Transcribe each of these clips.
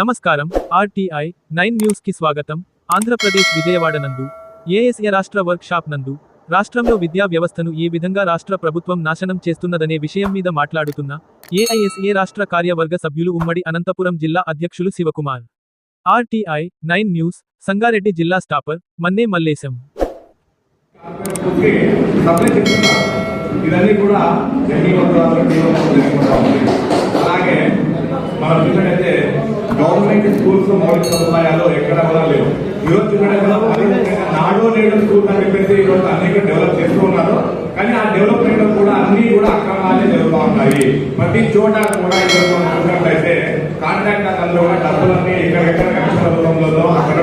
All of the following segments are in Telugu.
నమస్కారం. ఆర్టీఐ నైన్ న్యూస్కి స్వాగతం. ఆంధ్రప్రదేశ్ విజయవాడ నందు ఏఎస్ఏ రాష్ట్ర వర్క్ షాప్ నందు రాష్ట్రంలో విద్యా వ్యవస్థను ఏ విధంగా రాష్ట్ర ప్రభుత్వం నాశనం చేస్తున్నదనే విషయం మీద మాట్లాడుతున్న ఏఐఎస్ఏ రాష్ట్ర కార్యవర్గ సభ్యులు ఉమ్మడి అనంతపురం జిల్లా అధ్యక్షులు Shivakumar. RTI nine news Sangareddy జిల్లా స్టాపర్ మన్నే మల్లేశం. ఇవన్నీ కూడా అలాగే మనం చూసినట్టయితే గవర్నమెంట్ స్కూల్స్ మౌలిక సదుపాయాలు ఎక్కడ కూడా లేవు. ఈరోజు చూసినట్టయితే నాడు నేడు స్కూల్స్ అని చెప్పేసి ఈరోజు అనేక డెవలప్ చేస్తూ ఉన్నారు. కానీ ఆ డెవలప్మెంట్ కూడా అన్ని కూడా అక్రమాలే జరుగుతూ ఉన్నాయి. ప్రతి చోట కూడా ఈరోజు చూసినట్లయితే కాంట్రాక్ట్ అందరూ కూడా డబ్బులన్నీ ఎక్కడెక్కడ కమిషన్ రూపంలో అక్కడ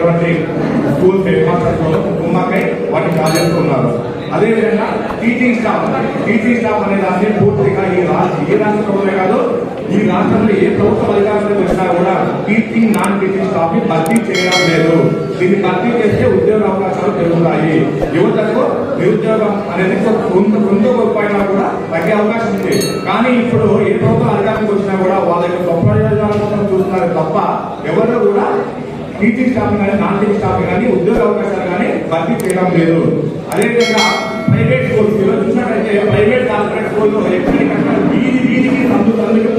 స్కూల్ హెడ్ మాస్టర్స్ కుమ్మకై వాటిని సాధిస్తున్నారు అదేవిధంగా టీచింగ్ స్టాఫ్ టీచింగ్ స్టాఫ్ అనే దాన్ని పూర్తిగా ఈ రాష్ట్ర ఏ రాష్ట్రంలోనే కాదు ఈ రాష్ట్రంలో ఏ ప్రభుత్వ అధికారంలో వచ్చినా టీచింగ్ నాన్ టీచింగ్ స్టాఫ్ని భర్తీ చేయడం లేదు. దీన్ని భర్తీ చేస్తే ఉద్యోగ అవకాశాలు పెరుగుతాయి. యువతకు నిరుద్యోగం అనేది కొంత కొంత కూడా తగ్గే అవకాశం ఉంది. కానీ ఇప్పుడు ఏ ప్రభుత్వం అధికారానికి వచ్చినా కూడా వాళ్ళ యొక్క గొప్ప ప్రయోజనాల కోసం చూస్తున్నారు తప్ప ఎవరు కూడా టీచింగ్ స్టాఫ్ కానీ నాన్ టీచింగ్ స్టాఫ్ కానీ ఉద్యోగ అవకాశాలు కానీ భర్తీ చేయడం లేదు. అదేవిధంగా ప్రైవేట్ స్కూల్స్ ఈరోజు చూసినట్లయితే ప్రైవేట్ కార్పొరేట్ స్కూల్లో ఎక్కడికక్కడ వీధి వీధికి సందు సందుకి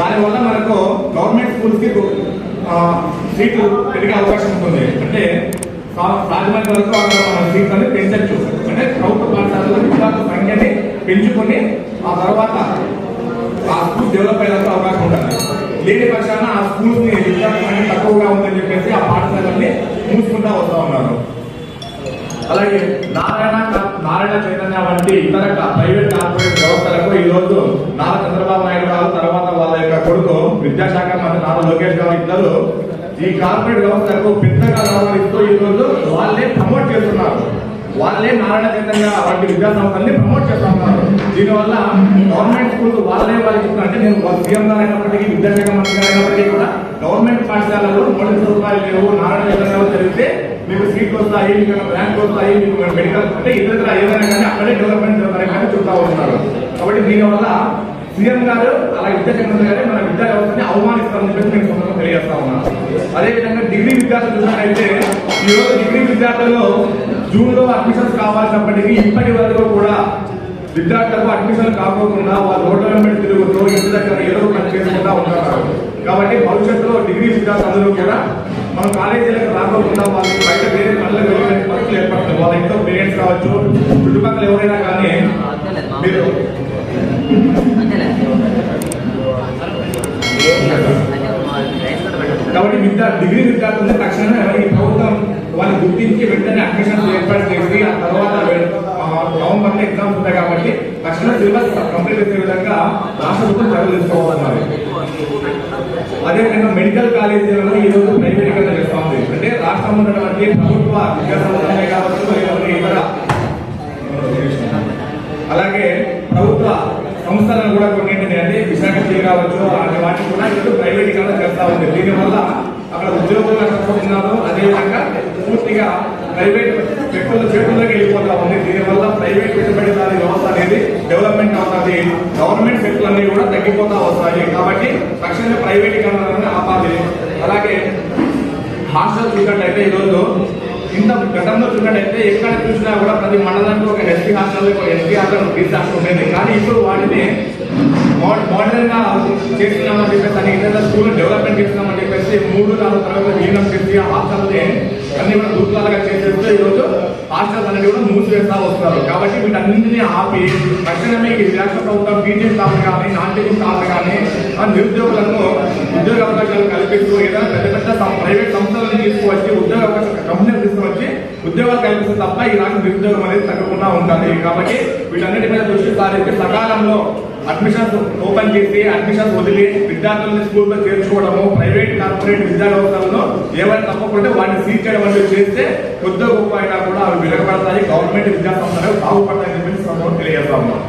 దానివల్ల మనకు గవర్నమెంట్ స్కూల్స్కి సీట్లు పెరిగే అవకాశం ఉంటుంది. అంటే సా- వరకు అక్కడ సీట్లు అనేది పెంచచ్చు. అంటే ప్రభుత్వ పాఠశాలలో విద్యార్థుల సంఖ్యని పెంచుకొని ఆ తర్వాత ఆ స్కూల్ డెవలప్ అయ్యేందుకు అవకాశం ఉంటుంది లేని పక్షాన ఆ స్కూల్స్ విద్యార్థుల సంఖ్య తక్కువగా ఉందని చెప్పేసి ఆ పాఠశాలని మూసుకుంటా వస్తూ ఉన్నారు. అలాగే నారాయణ నారాయణ చైతన్య వంటి ఇతర ప్రైవేట్ కార్పొరేట్ వ్యవస్థలకు ఈ రోజు నారా చంద్రబాబు నాయుడు గారు తర్వాత వాళ్ళ యొక్క కొడుకు విద్యాశాఖ మంత్రి నారా లోకేష్ గారు ఇద్దరు. ఈ కార్పొరేట్ వ్యవస్థకు పెద్దగా రావడంతో ఈ రోజు వాళ్ళే ప్రమోట్ చేస్తున్నారు. వాళ్ళే నారాయణ చైతన్య వాటి విద్యా సంస్థల్ని ప్రమోట్ చేస్తా ఉన్నారు. దీనివల్ల గవర్నమెంట్ స్కూల్స్ వాళ్ళే వాళ్ళకి అంటే నేను సీఎం గారు అయినప్పటికీ విద్యాశాఖ మంత్రి గారు అయినప్పటికీ కూడా గవర్నమెంట్ పాఠశాలలో మౌలిక సదుపాయాలు లేవు. నారాయణ చైతన్యాలు జరిగితే మీకు సీట్లు వస్తాయి మీకు ర్యాంక్ వస్తాయి మీకు మెడికల్ అంటే ఇతర ఏదైనా కానీ అక్కడే డెవలప్మెంట్ జరుగుతాయి కానీ చూస్తూ ఉన్నారు. కాబట్టి దీనివల్ల సీఎం గారు అలా విద్యాశాఖ మంత్రి గారు మన విద్యా వ్యవస్థని అవమానిస్తారని చెప్పి నేను సొంతంగా తెలియజేస్తా ఉన్నా. అదేవిధంగా డిగ్రీ విద్యార్థులు చూసినట్లయితే ఈ రోజు డిగ్రీ విద్యార్థులు జూన్లో అడ్మిషన్స్ కావాల్సినప్పటికీ ఇప్పటి వరకు కూడా విద్యార్థులకు అడ్మిషన్ కాకోకుండా వాళ్ళ రోడ్ల వెంబడి తిరుగుతూ ఇంటి దగ్గర ఏదో పని చేసుకుంటా ఉంటున్నారు. కాబట్టి భవిష్యత్తులో డిగ్రీ విద్యార్థులందరూ కూడా మన కాలేజీలకు రాకోకుండా వాళ్ళకి బయట వేరే పనులకు వెళ్ళే పరిస్థితులు ఏర్పడుతుంది వాళ్ళ ఇంట్లో పేరెంట్స్ కావచ్చు చుట్టుపక్కల ఎవరైనా కానీ మీరు కాబట్టి విద్యా డిగ్రీ విద్యార్థులు తక్షణమే ఈ ప్రభుత్వం వాళ్ళు గుర్తించి వెంటనే అడ్మిషన్ ఏర్పాటు చేసి ఆ తర్వాత గవర్నమెంట్ ఎగ్జామ్స్ ఉంటాయి కాబట్టి తక్షణ సిలబస్ కంప్లీట్ చేసే విధంగా రాష్ట్ర ప్రభుత్వం చర్యలు తీసుకోవాలన్నారు అదేవిధంగా మెడికల్ కాలేజీలలో ఈ రోజు ప్రైవేటీకరణ చేస్తా ఉంది అంటే రాష్ట్రం ఉన్నటువంటి ప్రభుత్వ విద్యా సంస్థలే కావచ్చు అలాగే ప్రభుత్వ సంస్థలను కూడా కొన్నింటిని అంటే విశాఖ స్టీల్ కావచ్చు అలాంటి వాటిని కూడా ఇప్పుడు ప్రైవేటీకరణ చేస్తా ఉంది. దీనివల్ల అక్కడ ఉద్యోగులు నష్టపోతున్నారు అదేవిధంగా పూర్తిగా ప్రైవేట్ వ్యక్తుల చేతుల్లోకి వెళ్ళిపోతా ఉంది. దీనివల్ల ప్రైవేట్ పెట్టుబడిదారి వ్యవస్థ అనేది డెవలప్మెంట్ అవుతుంది. గవర్నమెంట్ శక్తులన్నీ కూడా తగ్గిపోతా వస్తాయి. కాబట్టి తక్షణమే ప్రైవేటీకరణ ఆపాలి అలాగే హాస్టల్ చూసినట్లయితే ఈరోజు ఇంత గతంలో చూసినట్టయితే ఎక్కడ చూసినా కూడా ప్రతి మండలానికి ఒక ఎస్పీ హాస్టల్ ఒక ఎస్పీ హాస్టల్ బీసీ హాస్టల్ ఉండేది. కానీ ఇప్పుడు వాటిని మోడర్న్గా చేస్తున్నామని చెప్పేసి అని ఇతర స్కూల్ డెవలప్మెంట్ చేస్తున్నామని చెప్పేసి మూడు నాలుగు తరగతి ఈనం చేసి ఆ హాస్టల్ని అన్ని కూడా దూట్లాలుగా చేసేస్తూ ఈరోజు హాస్టల్స్ అనేది కూడా మూసివేస్తా వస్తున్నారు. కాబట్టి వీటన్నింటినీ ఆపి తక్షణమే ఈ రాష్ట్ర ప్రభుత్వం టీచింగ్ స్టాఫ్ కానీ నాన్ టీచింగ్ స్టాఫ్ కానీ ఆ నిరుద్యోగులకు ఉద్యోగ అవకాశాలు కల్పిస్తూ ఏదైనా పెద్ద పెద్ద ప్రైవేట్ సంస్థలను తీసుకువచ్చి ఉద్యోగ అవకాశాలు కంపెనీలు తీసుకువచ్చి ఉద్యోగాలు కల్పిస్తే తప్ప ఈ రాష్ట్ర నిరుద్యోగం అనేది తగ్గకుండా ఉంటుంది. కాబట్టి వీటన్నిటి మీద దృష్టి సారించి సకాలంలో అడ్మిషన్స్ ఓపెన్ చేసి అడ్మిషన్స్ వదిలి విద్యార్థులను స్కూల్లో చేర్చుకోవడము ప్రైవేట్ కార్పొరేట్ విద్యా వ్యవస్థలను ఏమైనా తప్పకుండా వాటిని సీజ్ చేయడం వంటివి చేస్తే కొద్దిగా గొప్ప అయినా కూడా అవి వెలువడతాయి గవర్నమెంట్ విద్యా సంస్థలు బాగుపడతాయని చెప్పి తెలియజేస్తా ఉన్నాం.